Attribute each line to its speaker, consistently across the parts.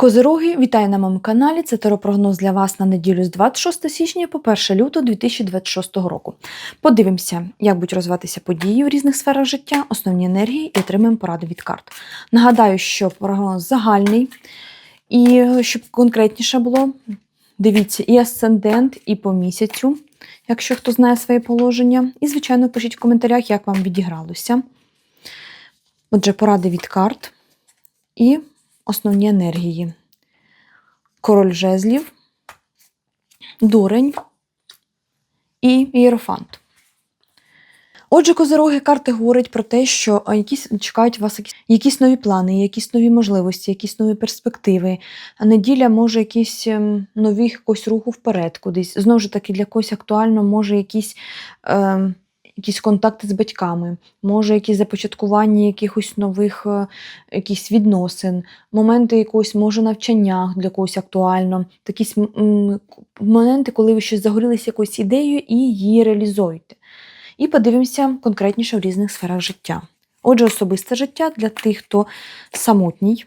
Speaker 1: Козироги, вітаю на моєму каналі. Це теропрогноз для вас на неділю з 26 січня по 1 лютого 2026 року. Подивимося, як будуть розвиватися події в різних сферах життя, основні енергії і отримаємо поради від карт. Нагадаю, що прогноз загальний, і щоб конкретніше було, дивіться і асцендент, і по місяцю, якщо хто знає своє положення. І, звичайно, пишіть в коментарях, як вам відігралося. Отже, поради від карт і основні енергії. Король жезлів, дурень і ієрофант. Отже, козироги карти говорять про те, що якісь чекають вас якісь, якісь нові плани, якісь нові можливості, якісь нові перспективи. Неділя може якісь ем, нові якось руху вперед кудись. Знову ж таки, для когось актуально може якісь. Ем, Якісь контакти з батьками, може якісь започаткування якихось нових е, якісь відносин, моменти якогось, може, навчання для когось актуально, такі моменти, коли ви щось загорілися якоюсь ідеєю і її реалізуєте. І подивимося конкретніше в різних сферах життя. Отже, особисте життя для тих, хто самотній.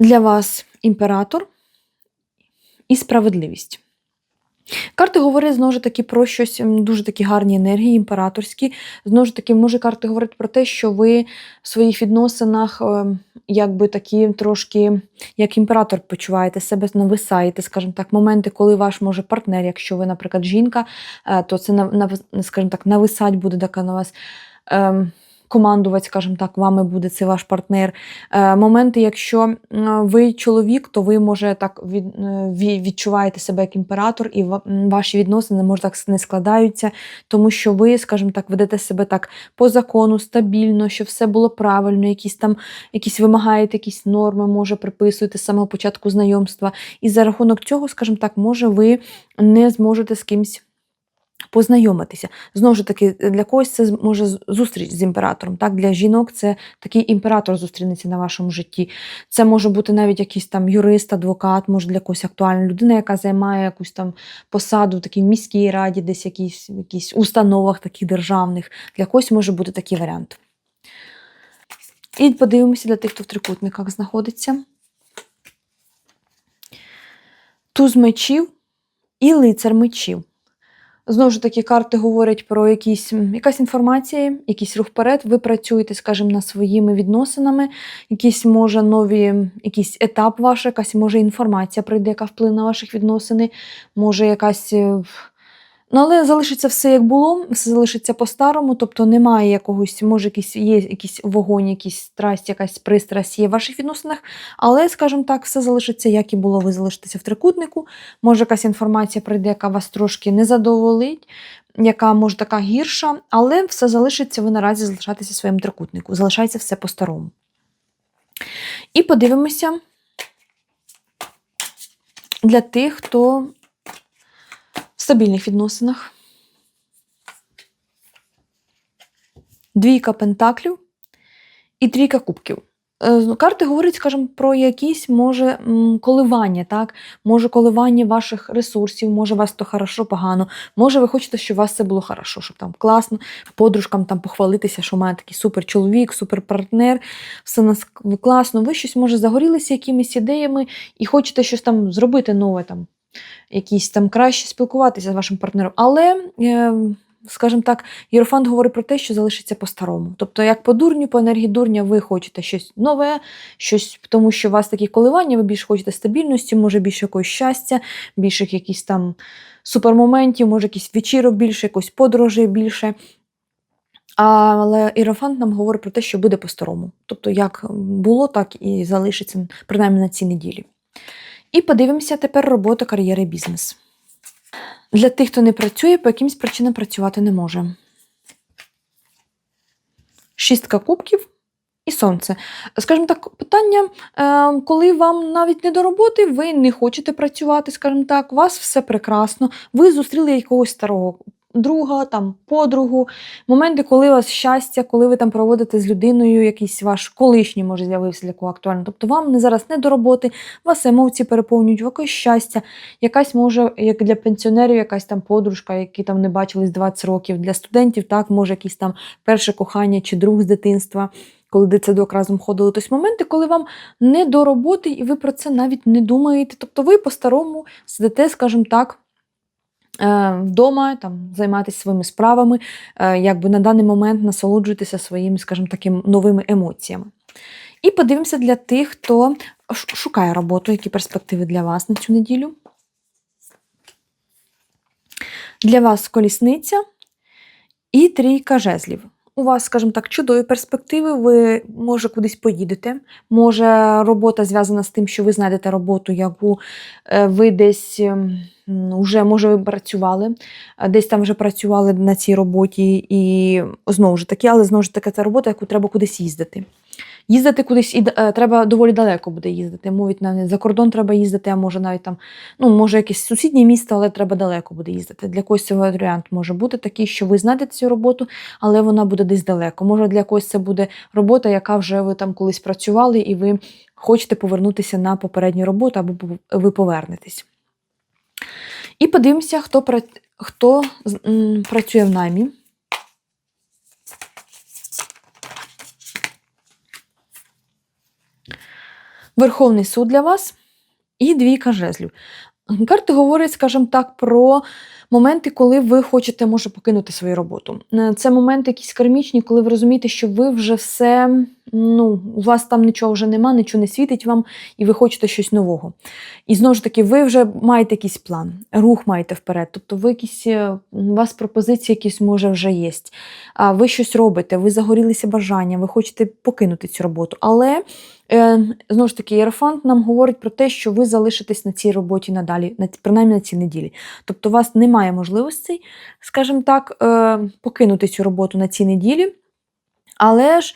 Speaker 1: Для вас імператор і справедливість. Карти говорять знову ж таки про щось дуже такі гарні енергії, імператорські. Знову ж таки, може карти говорити про те, що ви в своїх відносинах, ем, якби такі трошки, як імператор, почуваєте себе, нависаєте, скажімо так, моменти, коли ваш може партнер, якщо ви, наприклад, жінка, е, то це скажімо так, нависать буде така на вас. Командувати, скажімо так, вами буде це ваш партнер. Е, моменти, якщо ви чоловік, то ви може так е, ві- відчуваєте себе як імператор, і ваші відносини може так не складаються, тому що ви, скажімо так, ведете себе так по закону, стабільно, щоб все було правильно, якісь там якісь вимагаєте якісь норми, може приписуєте з самого початку знайомства. І за рахунок цього, скажімо так, може ви не зможете з кимсь. Познайомитися. Знову ж таки, для когось це може зустріч з імператором. Так? Для жінок це такий імператор зустрінеться на вашому житті. Це може бути навіть якийсь там юрист, адвокат, може для когось актуальна людина, яка займає якусь там посаду в такій міській раді, десь якісь, якісь установах таких державних. Для когось може бути такий варіант. І подивимося для тих, хто в трикутниках знаходиться. Туз мечів і лицар мечів. Знову ж таки, карти говорять про якісь, якась інформація, якийсь рух вперед. Ви працюєте, скажімо, над своїми відносинами, якісь може нові, якийсь етап ваш, якась може інформація прийде, яка вплине на ваших відносини, може якась. Ну, але залишиться все як було, все залишиться по-старому, тобто немає якогось, може, якийсь, є якийсь вогонь, якийсь страсть, якась пристрасть є в ваших відносинах, але, скажімо так, все залишиться, як і було, ви залишитеся в трикутнику. Може, якась інформація прийде, яка вас трошки не задоволить, яка може така гірша, але все залишиться, ви наразі залишаєтеся в своєму трикутнику. Залишається все по-старому. І подивимося для тих, хто стабільних відносинах. Двійка пентаклів і трійка кубків. Е, Карти говорять, скажімо, про якісь може коливання, так? Може коливання ваших ресурсів, може вас то хорошо, погано. Може, ви хочете, щоб у вас це було хорошо, щоб там класно, подружкам там похвалитися, що у мене такий супер чоловік, супер партнер, все нас класно. Ви щось може загорілися якимись ідеями і хочете щось там зробити нове, там, якісь там краще спілкуватися з вашим партнером. Але. Е, Скажімо так, Єрофант говорить про те, що залишиться по-старому. Тобто, як по дурню, по енергії дурня, ви хочете щось нове, щось, тому що у вас такі коливання, ви більше хочете стабільності, може більше якогось щастя, більше якихось там супермоментів, може якийсь вечірок більше, якось подорожей більше. Але Іерофант нам говорить про те, що буде по-старому. Тобто, як було, так і залишиться, принаймні на цій неділі. І подивимося тепер роботу кар'єри бізнес. Для тих, хто не працює, по якимсь причинам працювати не може. Шістка кубків і сонце. Скажімо так, питання, е, коли вам навіть не до роботи, ви не хочете працювати, скажімо так, у вас все прекрасно, ви зустріли якогось старого друга, там подругу, моменти, коли у вас щастя, коли ви там проводите з людиною, якийсь ваш колишній може з'явився для кого актуально. Тобто вам не зараз не до роботи, вас емоції переповнюють, якесь щастя, якась може, як для пенсіонерів, якась там подружка, які там не бачились 20 років. Для студентів, так, може, якісь там перше кохання чи друг з дитинства. Коли дитсадок разом ходили, тобто моменти, коли вам не до роботи, і ви про це навіть не думаєте. Тобто ви по-старому сидите, скажімо так, вдома, там, займатися своїми справами, е, якби на даний момент насолоджуватися своїми, скажімо такими новими емоціями. І подивимося для тих, хто шукає роботу, які перспективи для вас на цю неділю. Для вас колісниця і трійка жезлів. У вас, скажімо так, чудові перспективи. Ви може кудись поїдете. Може, робота зв'язана з тим, що ви знайдете роботу, яку е, ви десь вже може ви працювали, е, десь там вже працювали на цій роботі, і знову ж таки, але знову ж таки, це робота, яку треба кудись їздити. Їздити кудись і е, треба доволі далеко буде їздити. Мовить навіть за кордон треба їздити, а може навіть там, ну може якесь сусіднє місто, але треба далеко буде їздити. Для когось цей варіант може бути такий, що ви знайдете цю роботу, але вона буде десь далеко. Може для когось це буде робота, яка вже ви там колись працювали, і ви хочете повернутися на попередню роботу, або ви повернетесь. І подивимося, хто, хто працює в наймі. Верховний суд для вас і двійка жезлів. Карти говорять, скажімо так, про моменти, коли ви хочете, може, покинути свою роботу. Е, Це моменти якісь кармічні, коли ви розумієте, що ви вже все, ну, у вас там нічого вже нема, нічого не світить вам, і ви хочете щось нового. І знову ж таки, ви вже маєте якийсь план, рух маєте вперед. Тобто, ви якісь, е, у вас пропозиції якісь, може, вже є. Ви щось робите, ви загорілися бажанням, ви хочете покинути цю роботу. Але Е, знову ж таки, Єрофант нам говорить про те, що ви залишитесь на цій роботі надалі, принаймні на цій неділі. Тобто, у вас немає можливостей, скажімо так, е, покинути цю роботу на цій неділі. Але ж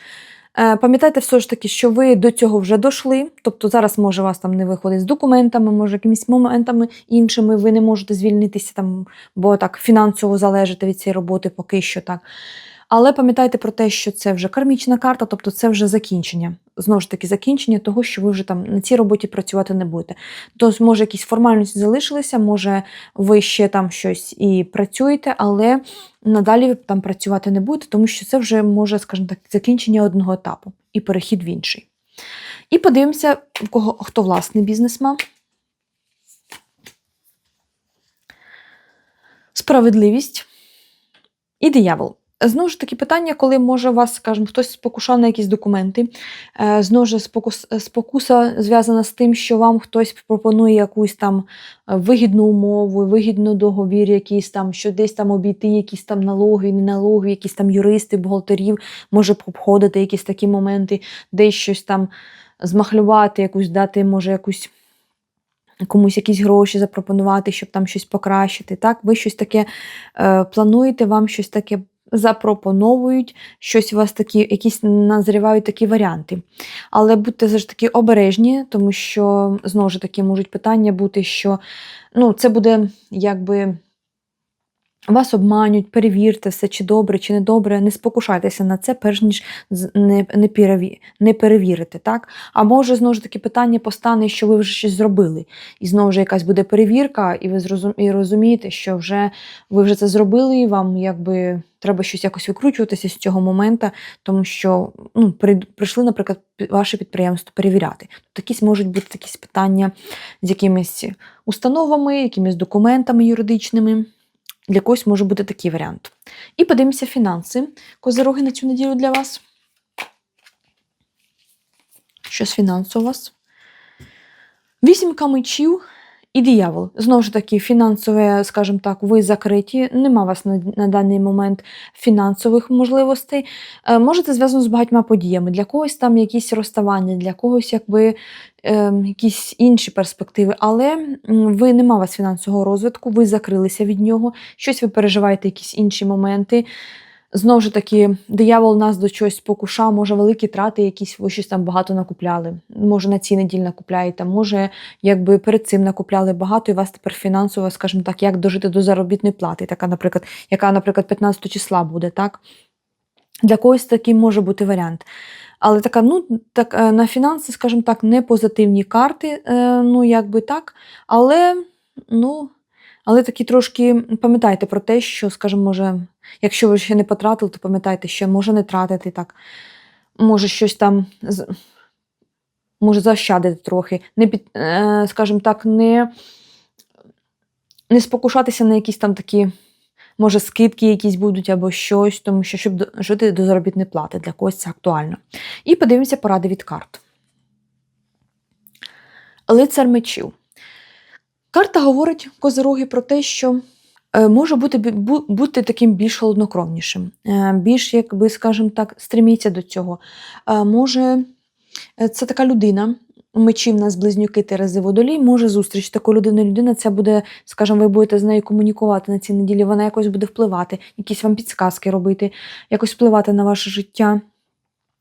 Speaker 1: е, пам'ятайте все ж таки, що ви до цього вже дійшли. Тобто зараз може вас там не виходить з документами, може якимись моментами іншими ви не можете звільнитися, там, бо так фінансово залежите від цієї роботи поки що так. Але пам'ятайте про те, що це вже кармічна карта, тобто це вже закінчення. Знову ж таки, закінчення того, що ви вже там на цій роботі працювати не будете. Тобто, може, якісь формальності залишилися, може, ви ще там щось і працюєте, але надалі ви там працювати не будете, тому що це вже може, скажімо так, закінчення одного етапу і перехід в інший. І подивимося, у кого хто власний бізнес мав. Справедливість і диявол. Знову ж таки, питання, коли може вас, скажімо, хтось спокушав на якісь документи. Е, Знову ж спокуса зв'язана з тим, що вам хтось пропонує якусь там е, вигідну умову, вигідну договір, якийсь там, що десь там обійти якісь там налоги, не налоги, якісь там юристи, бухгалтерів, може обходити якісь такі моменти, десь щось там змахлювати, якусь дати, може, якусь. Комусь якісь гроші запропонувати, щоб там щось покращити. Так, ви щось таке е, плануєте, вам щось таке запропоновують, щось у вас такі, якісь назрівають такі варіанти. Але будьте завжди таки обережні, тому що знову ж таки можуть питання бути, що ну, це буде якби. Вас обманюють, перевірте все, чи добре, чи не добре. Не спокушайтеся на це, перш ніж не, не перевірити. Так? А може, знову ж таки, питання постане, що ви вже щось зробили. І знову ж якась буде перевірка, і ви зрозум... і розумієте, що вже ви вже це зробили, і вам якби треба щось якось викручуватися з цього моменту, тому що ну, при... прийшли, наприклад, ваше підприємство перевіряти. Тобто якісь можуть бути якісь питання з якимись установами, якимись документами юридичними. Для когось може бути такий варіант. І подивимося фінанси. Козироги на цю неділю для вас. Що з у вас? Вісімка мечів і диявол. Знову ж таки, фінансове, скажімо так, ви закриті, нема вас на, на даний момент фінансових можливостей. Е, може, це зв'язано з багатьма подіями. Для когось там якісь розставання, для когось якби е, якісь інші перспективи, але ви нема вас фінансового розвитку, ви закрилися від нього, щось ви переживаєте, якісь інші моменти. Знову ж таки, диявол нас до чогось спокушав, може великі трати, якісь ви щось там багато накупляли. Може на ці неділі накупляєте, може, якби перед цим накупляли багато, і вас тепер фінансово, скажімо так, як дожити до заробітної плати, така, наприклад, яка, наприклад, 15 числа буде, так? Для когось такий може бути варіант. Але така, ну, так, е, на фінанси, скажімо так, не позитивні карти, е, ну, якби так. Але, ну, але такі трошки пам'ятайте про те, що, скажімо, може, якщо ви ще не потратили, то пам'ятайте, що може не тратити так, може щось там, може заощадити трохи, не під, е, скажімо так, не, не спокушатися на якісь там такі, може, скидки якісь будуть або щось, тому що щоб жити до заробітної плати, для когось це актуально. І подивимося поради від карт. Лицар мечів. Карта говорить козироги про те, що е, може бути, бути таким більш холоднокровнішим, е, більш, якби, скажімо так, стреміться до цього. Е, Може, це така людина, мечі в нас близнюки Терези водолій, може зустріч такої людини. Людина це буде, скажімо, ви будете з нею комунікувати на цій неділі, вона якось буде впливати, якісь вам підсказки робити, якось впливати на ваше життя.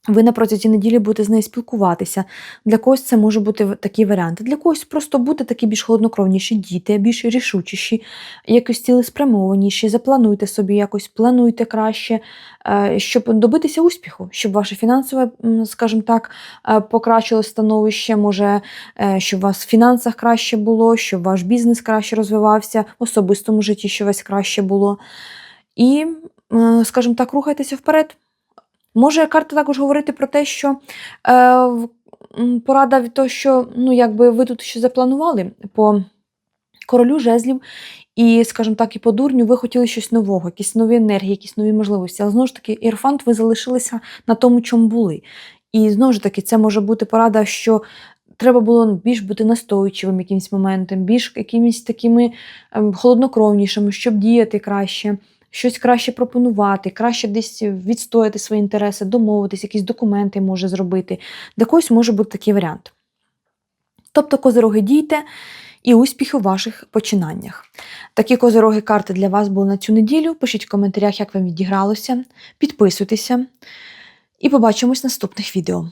Speaker 1: Ви на протязі неділі будете з нею спілкуватися. Для когось це може бути в- такі варіанти. Для когось просто бути такі більш холоднокровніші діти, більш рішучіші, якось цілеспрямованіші. Заплануйте собі якось, плануйте краще, е, щоб добитися успіху, щоб ваше фінансове, скажімо так, е, покращилось становище, може, е, щоб у вас в фінансах краще було, щоб ваш бізнес краще розвивався, в особистому житті, вас краще було. І, скажімо так, рухайтеся вперед. Може карта також говорити про те, що е, порада від того, що ну, якби ви тут щось запланували по королю жезлів, і, скажімо так, і по дурню ви хотіли щось нового, якісь нові енергії, якісь нові можливості. Але знову ж таки, Єрфант, ви залишилися на тому, чому були. І знову ж таки, це може бути порада, що треба було більш бути настойчивим якимось моментом, більш якимись такими ем, холоднокровнішими, щоб діяти краще щось краще пропонувати, краще десь відстояти свої інтереси, домовитись, якісь документи може зробити. Для когось може бути такий варіант. Тобто, козироги дійте і успіхи у ваших починаннях. Такі козироги карти для вас були на цю неділю. Пишіть в коментарях, як вам відігралося, підписуйтеся і побачимось в наступних відео.